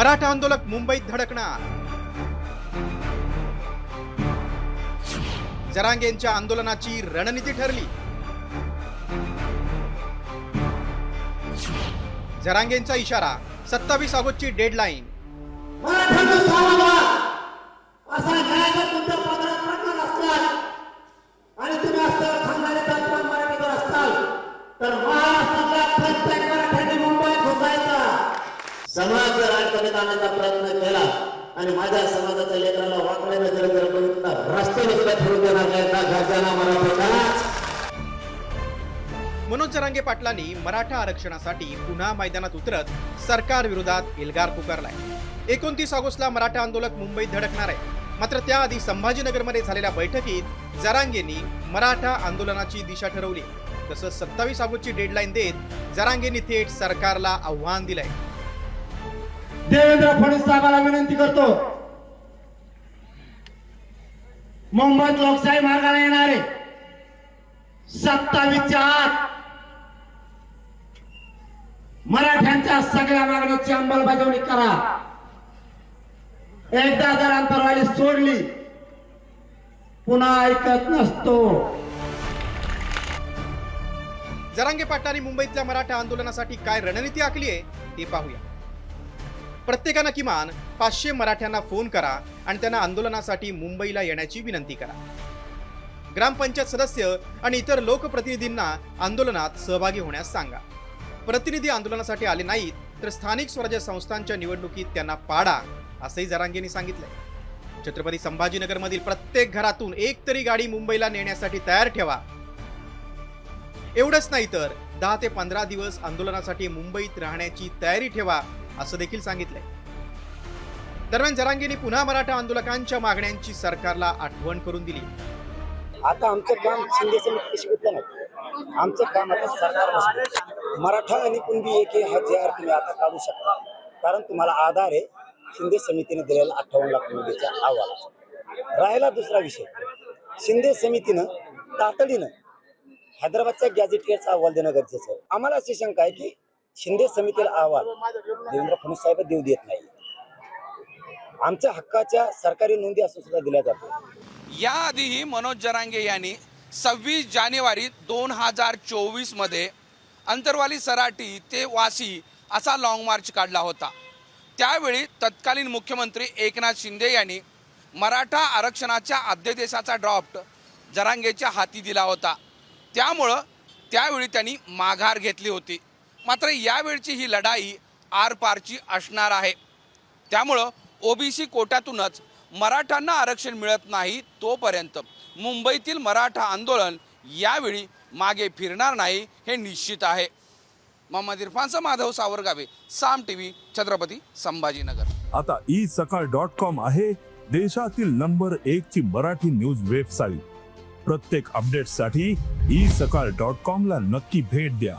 मराठा आंदोलक मुंबईत धडकणार. जरांगेंच्या आंदोलनाची रणनीती ठरली. जरांगेंचा इशारा सत्तावीस ऑगस्टची डेडलाईन. जर अडचणीत प्रयत्न केला आणि माझ्या समाजाच्या लेकराला वाकड्याने नजर जर बघितलं रस्ते सुद्धा फिरून देणार नाही. ना घरच्यांना मराठ्यांना मनोज जरांगे पाटलांनी मराठा आरक्षणासाठी पुन्हा मैदानात उतरत सरकार विरोधात एल्गार पुकारलाय. एकोणतीस ऑगस्टला मराठा आंदोलक मुंबईत धडकणार आहे. मात्र त्याआधी संभाजीनगरमध्ये झालेल्या बैठकीत जरांगेंनी मराठा आंदोलनाची दिशा ठरवली. तसंच सत्तावीस ऑगस्टची डेडलाईन देत जरांगेंनी थेट सरकारला आव्हान दिलंय. देवेंद्र फडणवीस साहेबाला विनंती करतो. मुंबईत लोकशाही मार्गाला येणारे सत्तावीसच्या आत मराठ्यांच्या सगळ्या मागणीची अंमलबजावणी करा. एकदा जर अंतरवाली सोडली पुन्हा ऐकत नसतो. जरांगे पाटलांनी मुंबईतल्या मराठा आंदोलनासाठी काय रणनीती आखली आहे ते पाहूया. प्रत्येकानं किमान पाचशे मराठ्यांना फोन करा आणि त्यांना आंदोलनासाठी मुंबईला येण्याची विनंती करा. ग्रामपंचायत सदस्य आणि इतर लोकप्रतिनिधींना आंदोलनात सहभागी होण्यास सांगा. प्रतिनिधी आंदोलनासाठी आले नाहीत तर स्थानिक स्वराज्य संस्थांच्या निवडणुकीत त्यांना पाडा असंही जरांगेंनी सांगितलंय. छत्रपती संभाजीनगरमधील प्रत्येक घरातून एक तरी गाडी मुंबईला नेण्यासाठी तयार ठेवा. एवढंच नाही तर दहा ते पंधरा दिवस आंदोलनासाठी मुंबईत राहण्याची तयारी ठेवा असं देखील सांगितलंय. दरम्यान जरांगीने पुन्हा मराठा आंदोलकांच्या मागण्यांची सरकारला आठवण करून दिली. आता आमचं काम शिंदे समिती नाही? आमचं काम आता सरकार मराठा आणि कुणबी एक हा जे आर तुम्ही आता काढू शकता. कारण तुम्हाला आधार आहे शिंदे समितीने दिलेला अठ्ठावन्न लाख रुपयाच्या अहवालाचा. राहिला दुसरा विषय. शिंदे समितीनं तातडीनं हैदराबादच्या गॅझेटियरचा अहवाल देणं गरजेचं आहे. आम्हाला अशी शंका आहे की शिंदे समितीला अहवाल देवेंद्र फडणवीस साहेब देऊ देत नाही. आमच्या हक्काच्या सरकारी नोंदी असं सुद्धा दिल्या जातो याआधीही मनोज जरांगे यांनी सव्वीस जानेवारी दोन हजार चोवीसमध्ये अंतरवाली सराटी ते वाशी असा लाँग मार्च काढला होता. त्यावेळी तत्कालीन मुख्यमंत्री एकनाथ शिंदे यांनी मराठा आरक्षणाच्या अध्यादेशाचा ड्राफ्ट जरांगेच्या हाती दिला होता. त्यामुळं त्यावेळी त्यांनी माघार घेतली होती. मात्र यावेळची ही लढाई आरपारची असणार आहे. त्यामुळं ओबीसी कोट्यातूनच मराठ्यांना आरक्षण मिळत नाही तोपर्यंत मुंबईतील मराठा आंदोलन यावेळी मागे फिरणार नाही हे निश्चित आहे. मोहम्मद इरफानचा माधव सावरगावे साम टी व्ही छत्रपती संभाजीनगर. आता ई सकाळ डॉट कॉम आहे देशातील नंबर एक ची मराठी न्यूज वेबसाईट. प्रत्येक अपडेटसाठी ई सकाळ डॉट कॉम ला नक्की भेट द्या.